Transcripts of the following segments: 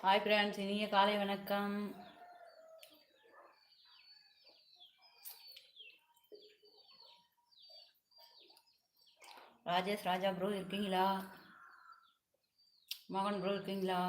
Hi France இனிய காலை வணக்கம். ராஜேஷ் ராஜா ப்ரோ இருக்கீங்களா? மகன் ப்ரோ இருக்கீங்களா?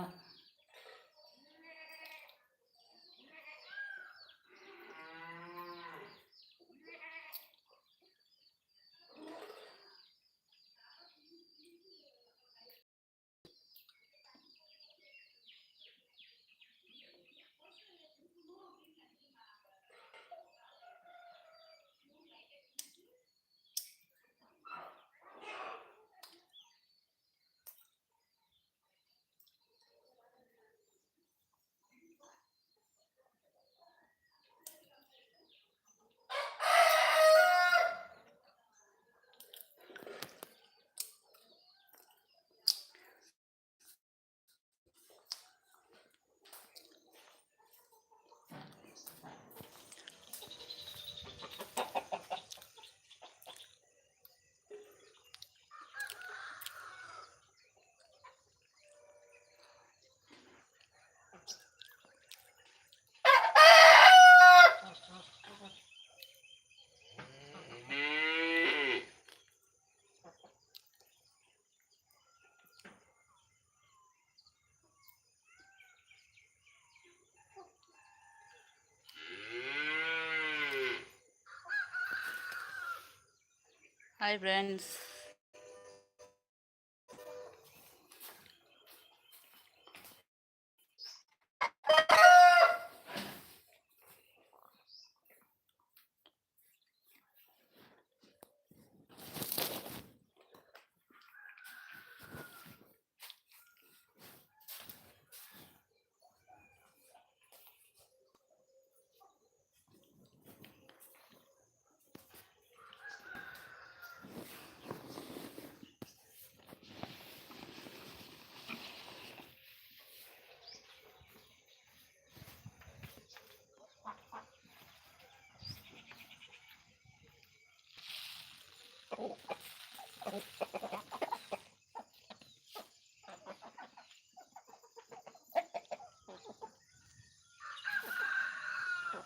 ஹாய் ஃப்ரெண்ட்ஸ்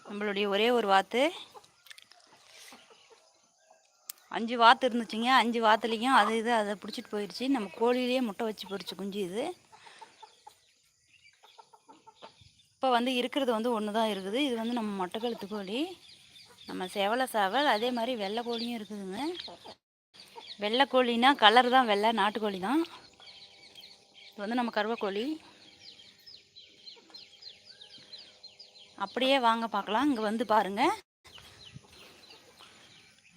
நம்மளுடைய ஒரே ஒரு வாத்து. அஞ்சு வாத்து இருந்துச்சுங்க. அஞ்சு வாத்துலேயும் அது இது அதை பிடிச்சிட்டு போயிடுச்சு நம்ம கோழிலேயே முட்டை வச்சு பொறிச்சு குஞ்சு இது. இப்போ வந்து இருக்கிறது வந்து ஒன்று தான் இருக்குது. இது வந்து நம்ம மொட்டை கழுத்து கோழி. நம்ம செவலை சாவல் அதே மாதிரி வெள்ளை கோழியும் இருக்குதுங்க. வெள்ளை கோழினா கலர் தான் வெள்ளை நாட்டுக்கோழி தான். இது வந்து நம்ம கருவக்கோழி. அப்படியே வாங்க பார்க்கலாம். இங்கே வந்து பாருங்கள்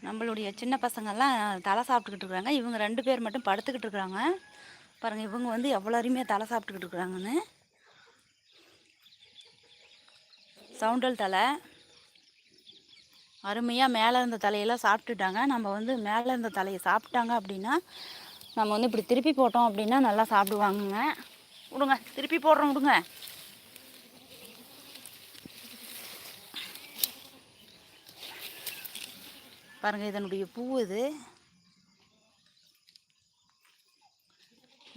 நம்மளுடைய சின்ன பசங்கள்லாம் தலை சாப்பிட்டுக்கிட்டு இருக்கிறாங்க. இவங்க ரெண்டு பேர் மட்டும் படுத்துக்கிட்டு இருக்கிறாங்க. பாருங்கள் இவங்க வந்து எவ்வளோ அருமையாக தலை சாப்பிட்டுக்கிட்டு இருக்கிறாங்கன்னு. சவுண்டல் தலை. அருமையாக மேலே இருந்த தலையெல்லாம் சாப்பிட்டுட்டாங்க. நம்ம வந்து மேலே இருந்த தலையை சாப்பிட்டாங்க அப்படின்னா நம்ம வந்து இப்படி திருப்பி போட்டோம் அப்படின்னா நல்லா சாப்பிடுவாங்கங்க. விடுங்க திருப்பி போடுறோம் விடுங்க பாருங்கள் இதனுடைய பூ இது.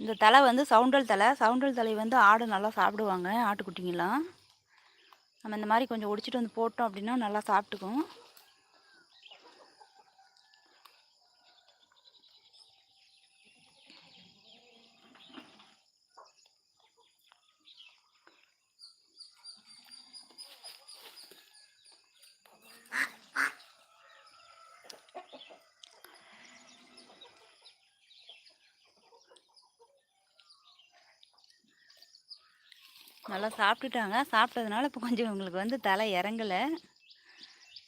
இந்த தலை வந்து சவுண்டல் தலை. சவுண்டல் தலை வந்து ஆடு நல்லா சாப்பிடுவாங்க ஆட்டுக்குட்டிங்கெல்லாம். நம்ம இந்த மாதிரி கொஞ்சம் ஒடிச்சிட்டு வந்து போட்டோம் அப்படின்னா நல்லா சாப்பிட்டுக்கும். நல்லா சாப்பிட்டுட்டாங்க. சாப்பிட்டதுனால இப்போ கொஞ்சம் இவங்களுக்கு வந்து தலை இறங்கலை.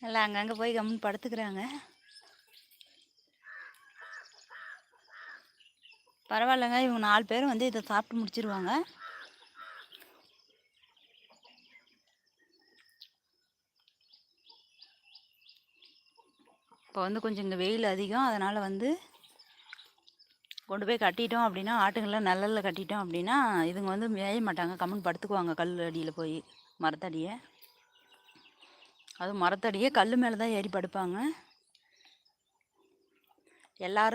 எல்லாம் அங்கங்கே போய் கம்முன்னு படுத்துக்கிறாங்க. பரவாயில்லைங்க. இவங்க நாலு பேரும் வந்து இதை சாப்பிட்டு முடிச்சிருவாங்க. இப்போ வந்து கொஞ்சம் இங்கே வெயில் அதிகம். அதனால் வந்து கொண்டு போய் கட்டிட்டோம் அப்படின்னா ஆட்டுங்கள்லாம் நல்லலில் கட்டிட்டோம் அப்படின்னா இதுங்க வந்து மேய மாட்டாங்க. கம்முன்னு படுத்துக்குவாங்க கல் அடியில் போய் மரத்தடியை. அதுவும் மரத்தடியே கல் மேலே தான் ஏறி படுப்பாங்க. எல்லோரும்